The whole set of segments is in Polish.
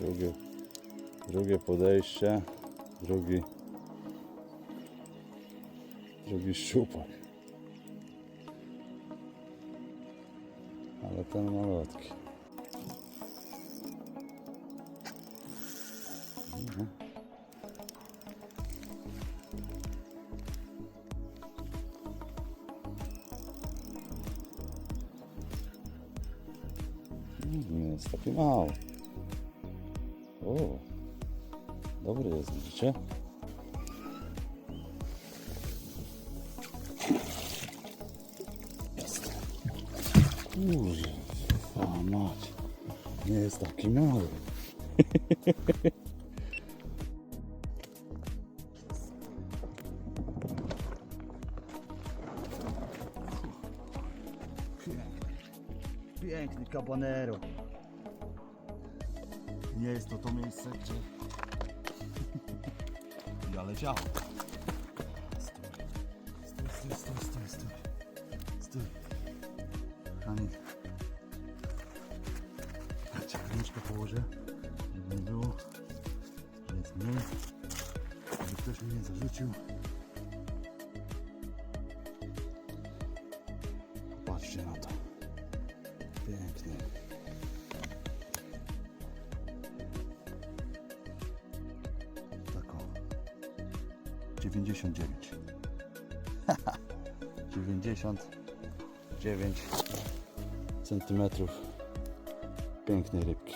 Drugie, drugie podejście, drugi, drugi szczupak. Ale ten malutki. Mhm. Mm, Nie jest taki mały. O, dobry jest, widzicie? Jest. Kurde, a mać. Nie jest taki mały. Piękny cabanero. Nie jest to to miejsce, gdzie ja leciałem. Stój, stój, stój, stój, stój. Stój. Ani. Rączkę położę, żeby nie było, że jest mniej, żeby ktoś mnie nie zarzucił. 99. 99 centymetrów pięknej rybki.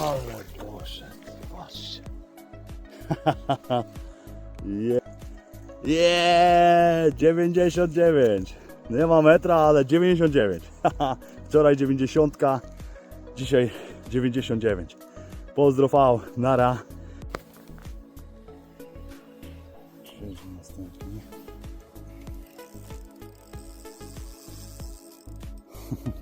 Ale. Je, je, 99. Nie ma metra, ale 99. Wczoraj 90, dzisiaj 99. Pozdro V, nara.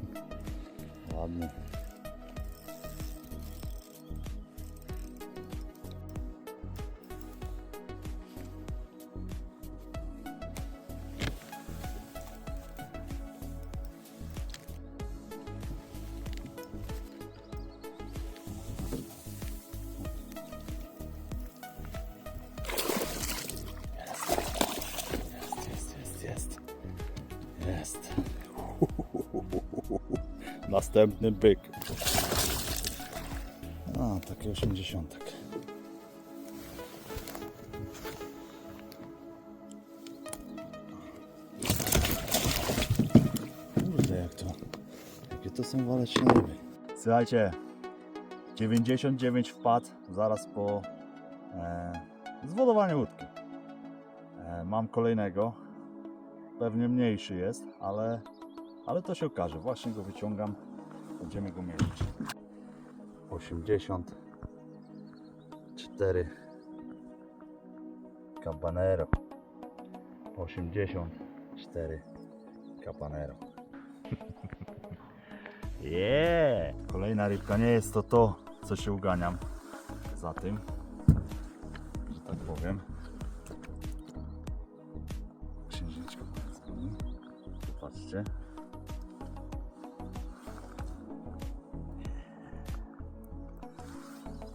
Następny byk. A, taki osiemdziesiątek. Kurde, jak to... Jakie to są waleczne ryby. Słuchajcie, 99 wpadł zaraz po e, zwodowaniu łódki. E, mam kolejnego, pewnie mniejszy jest, ale, ale to się okaże. Właśnie go wyciągam, będziemy go mierzyć. 84 Cabanero 84 Cabanero Yeah! Kolejna rybka, nie jest to to, co się uganiam za tym, że tak powiem. Księżniczka dzwoni.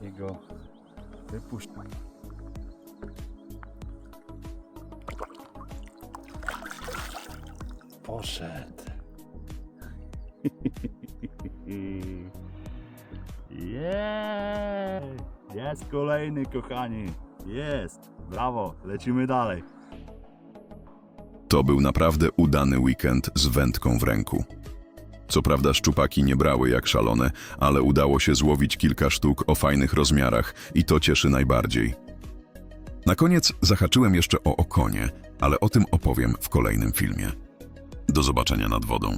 Patrzcie. Jego wypuszczam. Poszedł. Jej! Jest kolejny, kochani. Jest. Brawo, lecimy dalej. To był naprawdę udany weekend z wędką w ręku. Co prawda szczupaki nie brały jak szalone, ale udało się złowić kilka sztuk o fajnych rozmiarach i to cieszy najbardziej. Na koniec zahaczyłem jeszcze o okonie, ale o tym opowiem w kolejnym filmie. Do zobaczenia nad wodą.